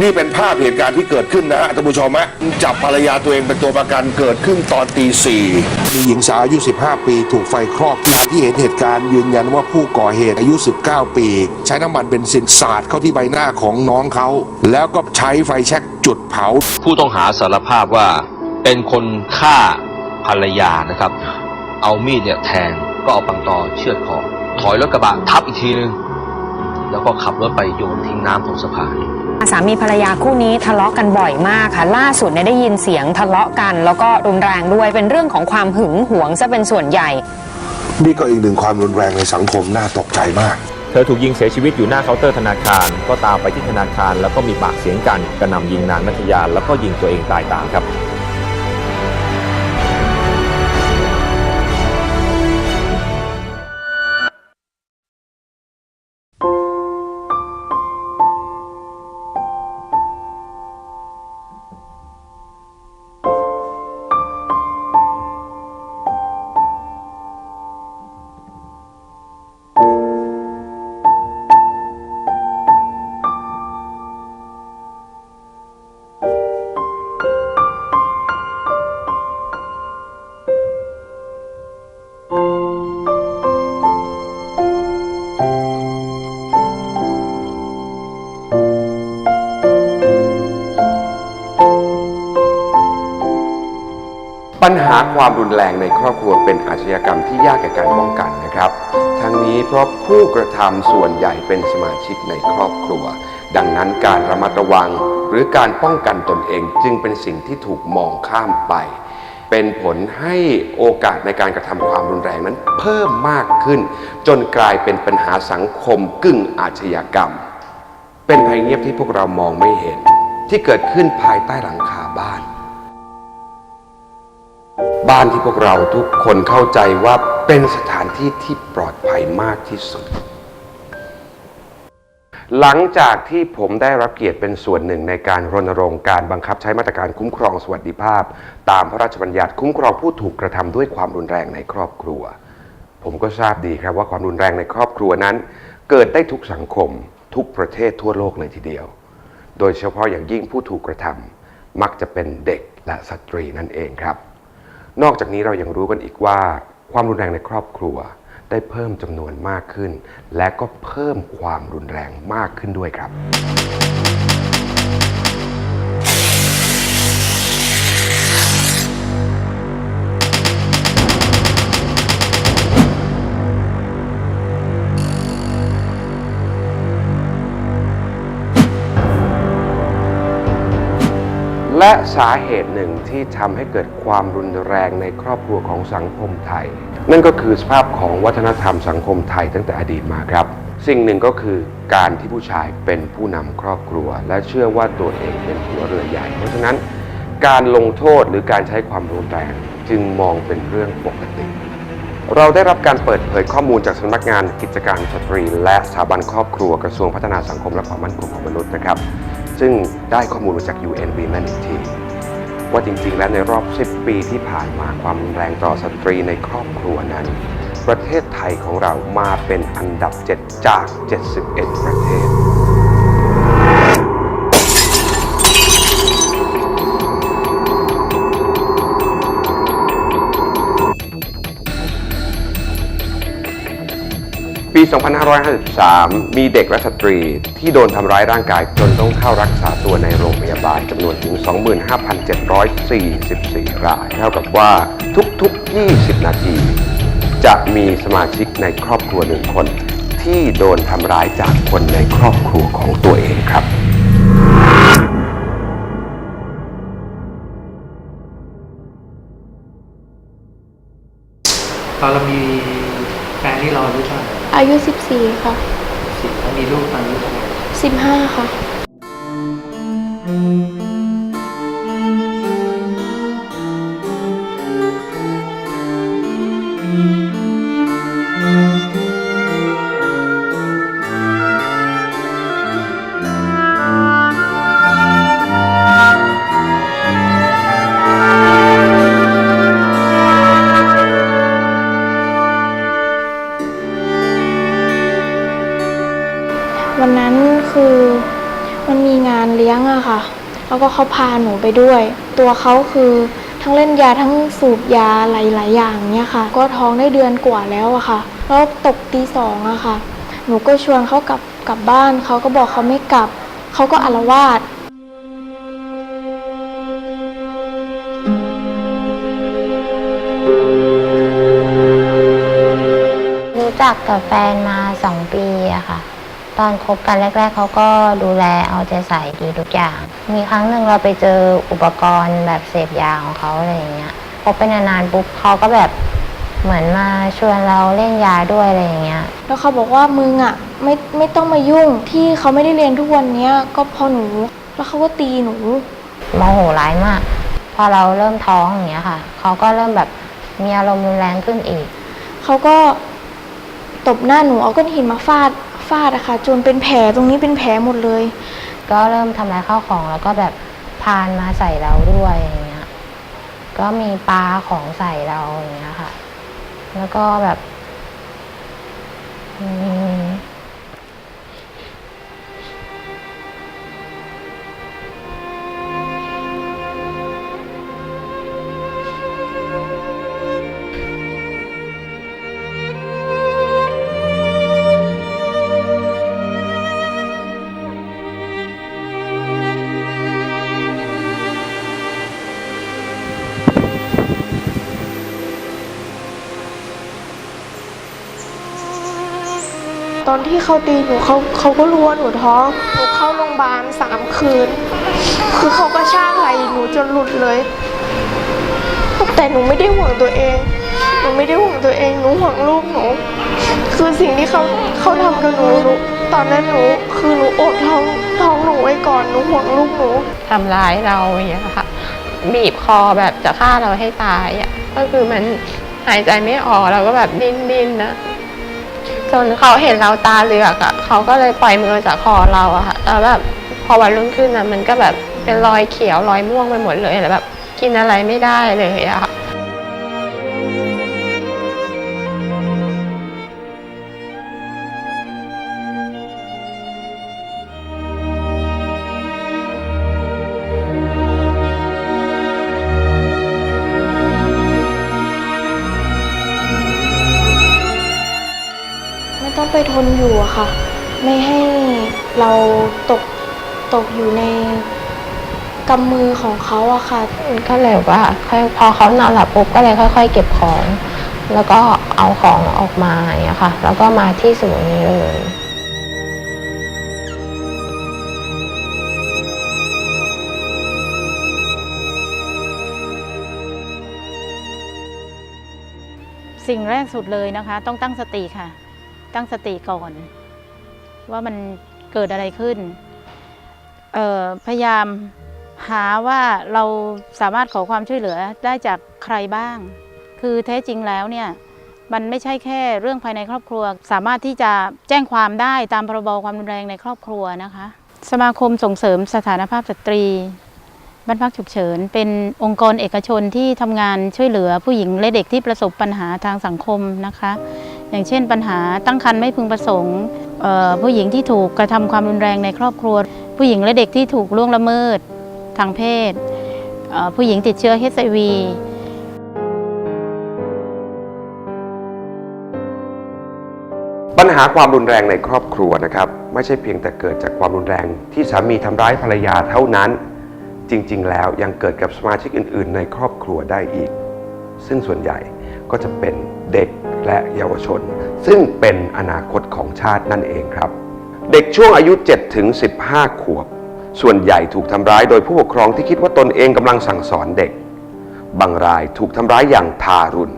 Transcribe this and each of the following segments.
นี่เป็นภาพเหตุการณ์ที่เกิดขึ้นนะฮะท่านผู้ชมฮะจับภรรยาตัวเองเป็นตัวประกันเกิดขึ้นตอนตีสี่มีหญิงสาวอายุ 15 ปี ถูกไฟคลอกที่ที่เห็นเหตุการณ์ยืนยันว่าผู้ก่อเหตุอายุ 19 ปี ใช้น้ำมันเบนซินสาดเข้าที่ใบหน้าของน้องเขา แล้วก็ใช้ไฟแช็กจุดเผา ผู้ต้องหาสารภาพว่าเป็นคนฆ่าภรรยานะครับ เอามีดเนี่ยแทงก็เอาปังตอเชือดคอถอยรถกระบะทับอีกทีนึง แล้วก็ขับรถไปโยนทิ้งน้ำตรงสะพาน สามีภรรยาคู่นี้ทะเลาะกันบ่อยมากค่ะ ล่าสุดเนี่ยได้ยินเสียงทะเลาะกัน แล้วก็รุนแรงด้วยเป็นเรื่องของความหึงหวงซะเป็นส่วนใหญ่ นี่ก็อีกหนึ่งความรุนแรงในสังคมน่าตกใจมาก เธอถูกยิงเสียชีวิตอยู่หน้าเคาน์เตอร์ธนาคาร ก็ตามไปที่ธนาคารแล้วก็มีปากเสียงกันกระหน่ำยิงนางนัทยาแล้วก็ยิงตัวเองตายตามครับ ปัญหาความรุนแรงในครอบครัวเป็นอาชญากรรมที่ยากแก่การป้องกันนะครับ ทั้งนี้เพราะผู้กระทำส่วนใหญ่เป็นสมาชิกในครอบครัว ดังนั้นการระมัดระวังหรือการป้องกันตนเองจึงเป็นสิ่งที่ถูกมองข้ามไป เป็นผลให้โอกาสในการกระทำความรุนแรงนั้นเพิ่มมากขึ้น จนกลายเป็นปัญหาสังคมกึ่งอาชญากรรม เป็นภัยเงียบที่พวกเรามองไม่เห็น ที่เกิดขึ้นภายใต้หลังคาบ้าน บ้านที่พวกเราทุกคนเข้าใจว่าเป็นสถานที่ที่ปลอดภัยมากที่สุด หลังจากที่ผมได้รับเกียรติเป็นส่วนหนึ่งในการรณรงค์การบังคับใช้มาตรการคุ้มครองสวัสดิภาพ ตามพระราชบัญญัติคุ้มครองผู้ถูกกระทำด้วยความรุนแรงในครอบครัว ผมก็ทราบดีครับว่าความรุนแรงในครอบครัวนั้น เกิดได้ทุกสังคม ทุกประเทศทั่วโลกเลยทีเดียว โดยเฉพาะอย่างยิ่งผู้ถูกกระทำมักจะเป็นเด็กและสตรีนั่นเองครับ นอกจากนี้เรายังรู้กันอีกว่า ความรุนแรงในครอบครัว ได้เพิ่มจำนวนมากขึ้น และก็เพิ่มความรุนแรงมากขึ้นด้วยครับ และสาเหตุหนึ่งที่ทำให้เกิดความรุนแรงในครอบครัวของสังคมไทย นั่นก็คือสภาพของวัฒนธรรมสังคมไทยตั้งแต่อดีตมาครับ สิ่งหนึ่งก็คือการที่ผู้ชายเป็นผู้นำครอบครัว และเชื่อว่าตัวเองเป็นหัวเรือใหญ่ เพราะฉะนั้นการลงโทษหรือการใช้ความรุนแรงจึงมองเป็นเรื่องปกติ เราได้รับการเปิดเผยข้อมูลจากสำนักงานกิจการสตรี และสถาบันครอบครัวกระทรวงพัฒนาสังคมและความมั่นคงของมนุษย์นะครับ ซึ่งได้ข้อมูลมาจาก UN Women อีกทีว่าจริงๆ แล้วในรอบ 10 ปีที่ผ่านมาความแรงต่อสตรีในครอบครัวนั้น ประเทศไทยของเรามาเป็นอันดับ 7 จาก 71 ประเทศ ปี 2553 มีเด็กและสตรีที่โดนทำร้ายร่างกายจนต้องเข้ารักษาตัวในโรงพยาบาลจำนวนถึง 25,744 ราย เท่ากับว่าทุกๆ 20 นาที จะมีสมาชิกในครอบครัวหนึ่งคน ที่โดนทำร้ายจากคนในครอบครัวของตัวเองครับตอนเรามี แฟนที่เราอายุเท่าไหร่อายุ14ค่ะสิบแล้วมีลูกตอนอายุเท่าไหร่15ค่ะวันนั้นคือมันมีงานเลี้ยงอะ ล้วก็เขาพาหนูไปด้วย ตัวเขาคือทั้งเล่นยาทั้งสูบยาหลายๆอย่างเนี่ยค่ะ ก็ท้องได้เดือนกว่าแล้วอะค่ะแล้วตกตีสองอะค่ะ หนูก็ชวนเขากลับกลับบ้านเขาก็บอกเขาไม่กลับเขาก็อาลวาดรู้จักกับแฟนมาสองปีอะค่ะ ตอนคบกันแรก ๆเขาก็ดูแลเอาใจใส่ดีทุกอย่าง มีครั้งหนึ่งเราไปเจออุปกรณ์แบบเสพยาของเขาอะไรอย่างเงี้ยคบไปนานๆปุ๊บเขาก็แบบเหมือนมาชวนเราเล่นยาด้วยอะไรอย่างเงี้ย แล้วเขาบอกว่ามึงอะไม่ไม่ต้องมายุ่งที่เขาไม่ได้เรียนทุกวันเนี้ยก็เพอหนู แล้วเขาก็ตีหนูโมโหร้ายมาก พอเราเริ่มท้องอย่างเงี้ยค่ะเขาก็เริ่มแบบมีอารมณ์รุนแรงขึ้นอีกเขาก็ตบหน้าหนูเอาก้อนหินมาฟาดฟาดอะค่ะจนเป็นแผลตรงนี้เป็นแผลหมดเลย ก็เริ่มทำลายข้าวของแล้วก็แบบพานมาใส่เราด้วยอย่างเงี้ย ก็มีปลาของใส่เราอย่างเงี้ยค่ะ แล้วก็แบบ อืม ตอนที่เขาตีหนูเขาเขาก็รู้ว่าหนูท้องหนูเข้าโรงพยาบาลสามคืน คือเขาก็ชากไหลหนูจนหลุดเลย แต่หนูไม่ได้ห่วงตัวเอง หนูไม่ได้ห่วงตัวเองหนูห่วงลูกหนู คือสิ่งที่เขาเขาทำกับหนูหนูตอนนั้นหนูคือหนูอดท้องท้องหนูไว้ก่อนหนูห่วงลูกหนูทำร้ายเราอย่างเงี้ยค่ะบีบคอแบบจะฆ่าเราให้ตายอะก็คือมันหายใจไม่ออกเราก็แบบดิ้นดิ้นนะ จนเขาเห็นเราตาเหลือกอะเขาก็เลยปล่อยมือจากคอเราอะค่ะแล้วแบบพอวันรุ่งขึ้นอะมันก็แบบเป็นรอยเขียวรอยม่วงไปหมดเลยแล้วแบบกินอะไรไม่ได้เลยอะค่ะ นอยู่อะค่ะ ไม่ให้เราตกตกอยู่ในกำมือของเขาอะค่ะ ก็เลยว่าค่อยพอเขานอนหลับปุ๊บก็เลยค่อย ๆ เก็บของ แล้วก็เอาของออกมาอย่างเงี้ยค่ะ แล้วก็มาที่ศูนย์นี้เลยสิ่งแรกสุดเลยนะคะ ต้องตั้งสติค่ะ ตั้งสติก่อน ว่ามันเกิดอะไรขึ้น พยายามหาว่าเราสามารถขอความช่วยเหลือได้จากใครบ้าง คือแท้จริงแล้วเนี่ยมันไม่ใช่แค่เรื่องภายในครอบครัว สามารถที่จะแจ้งความได้ตามพรบความรุนแรงในครอบครัวนะคะ สมาคมส่งเสริมสถานภาพสตรีบ้านพักฉุกเฉิน เป็นองค์กรเอกชนที่ทำงานช่วยเหลือผู้หญิงและเด็กที่ประสบปัญหาทางสังคมนะคะ อย่างเช่นปัญหาตั้งครรภ์ไม่พึงประสงค์ผู้หญิงที่ถูกกระทำความรุนแรงในครอบครัว ผู้หญิงและเด็กที่ถูกล่วงละเมิดทางเพศเผู้หญิงติดเชื้อ HIV ปัญหาความรุนแรงในครอบครัวนะครับ ไม่ใช่เพียงแต่เกิดจากความรุนแรงที่สามีทำร้ายภรรยาเท่านั้น จริง ๆ แล้วยังเกิดกับสมาชิกอื่น ๆ ในครอบครัวได้อีก ซึ่งส่วนใหญ่ก็จะเป็นเด็ก และเยาวชน ซึ่งเป็นอนาคตของชาตินั่นเองครับ เด็กช่วงอายุ 7 ถึง 15 ขวบ ส่วนใหญ่ถูกทำร้ายโดยผู้ปกครองที่คิดว่าตนเองกำลังสั่งสอนเด็ก บางรายถูกทำร้ายอย่างทารุณ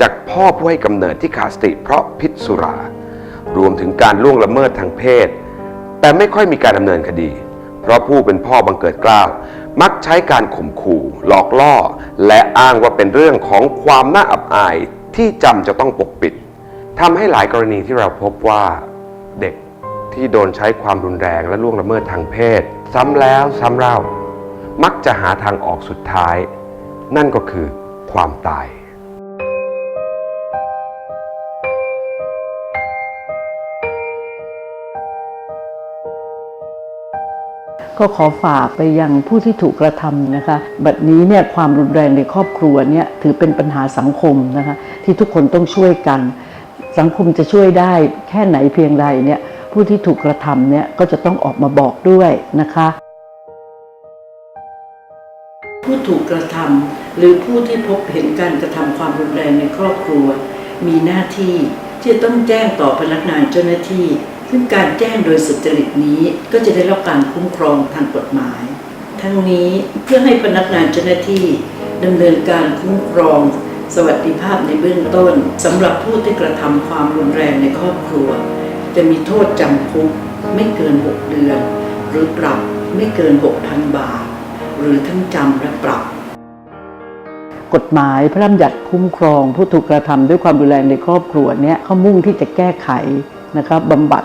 จากพ่อผู้ให้กำเนิดที่ขาดสติเพราะพิษสุรา รวมถึงการล่วงละเมิดทางเพศ แต่ไม่ค่อยมีการดำเนินคดี เพราะผู้เป็นพ่อบังเกิดกล้าวมักใช้การข่มขู่ หลอกล่อ และอ้างว่าเป็นเรื่องของความน่าอับอายที่จำจะต้องปก ทำให้หลายกรณีที่เราพบว่าเด็กที่โดนใช้ความรุนแรงและล่วงละเมิดทางเพศ ซ้ำแล้วซ้ำเล่า มักจะหาทางออกสุดท้าย นั่นก็คือความตายกก็ขอฝากไปยังผู้ที่ถูกกระทำนะคะ บัดนี้เนี่ยความรุนแรงในครอบครัวเนี่ยถือเป็นปัญหาสังคมนะคะที่ทุกคนต้องช่วยกัน สังคมจะช่วยได้แค่ไหนเพียงใดเนี่ยผู้ที่ถูกกระทำเนี่ยก็จะต้องออกมาบอกด้วยนะคะ ผู้ถูกกระทำหรือผู้ที่พบเห็นการกระทำความรุนแรงในครอบครัว มีหน้าที่ที่จะต้องแจ้งต่อพนักงานเจ้าหน้าที่ ซึ่งการแจ้งโดยสุจริตนี้ก็จะได้รับการคุ้มครองทางกฎหมาย ทั้งนี้เพื่อให้พนักงานเจ้าหน้าที่ดำเนินการคุ้มครอง สวัสดิภาพในเบื้องต้นสำหรับผู้ที่กระทำความรุนแรงในครอบครัว จะมีโทษจำคุกไม่เกิน 6 เดือน หรือปรับไม่เกิน 6,000 บาท หรือทั้งจำและปรับ กฎหมายพระราชบัญญัติคุ้มครอง ผู้ถูกกระทำด้วยความรุนแรงในครอบครัวเนี่ยเขามุ่งที่จะแก้ไขนะครับบำบัด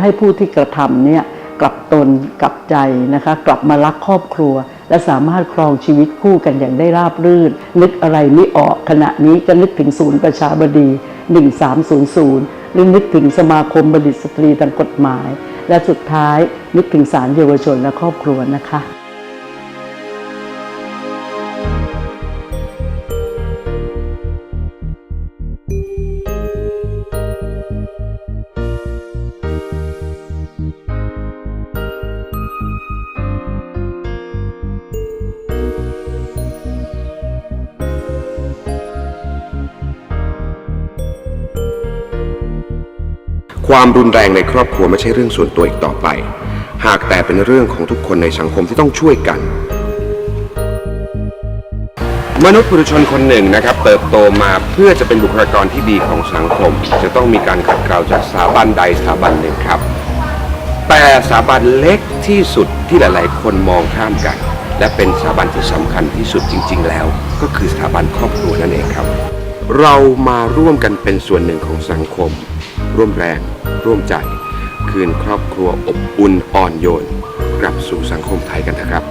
ให้ผู้ที่กระทำเนี่ย กลับตนกลับใจนะคะ กลับมารักครอบครัว และสามารถครองชีวิตคู่กันอย่างได้ราบรื่น นึกอะไรไม่ออกขณะนี้ก็นึกถึงศูนย์ประชาบดี 1300 หรือนึกถึงสมาคมบัณฑิตสตรีทางกฎหมาย และสุดท้ายนึกถึงศาลเยาวชนและครอบครัวนะคะ ความรุนแรงในครอบครัวไม่ใช่เรื่องส่วนตัวอีกต่อไป หากแต่เป็นเรื่องของทุกคนในสังคมที่ต้องช่วยกัน มนุษย์ปุถุชนคนหนึ่งนะครับ เติบโตมาเพื่อจะเป็นบุคลากรที่ดีของสังคม จะต้องมีการขัดเกลาจากสถาบันใดสถาบันหนึ่งครับ แต่สถาบันเล็กที่สุดที่หลาย ๆ คนมองข้ามกัน และเป็นสถาบันที่สำคัญที่สุดจริง ๆ แล้ว ก็คือสถาบันครอบครัวนั่นเองครับ เรามาร่วมกันเป็นส่วนหนึ่งของสังคม ร่วมแรง ร่วมใจ คืนครอบครัวอบอุ่นอ่อนโยน กลับสู่สังคมไทยกันเถอะครับ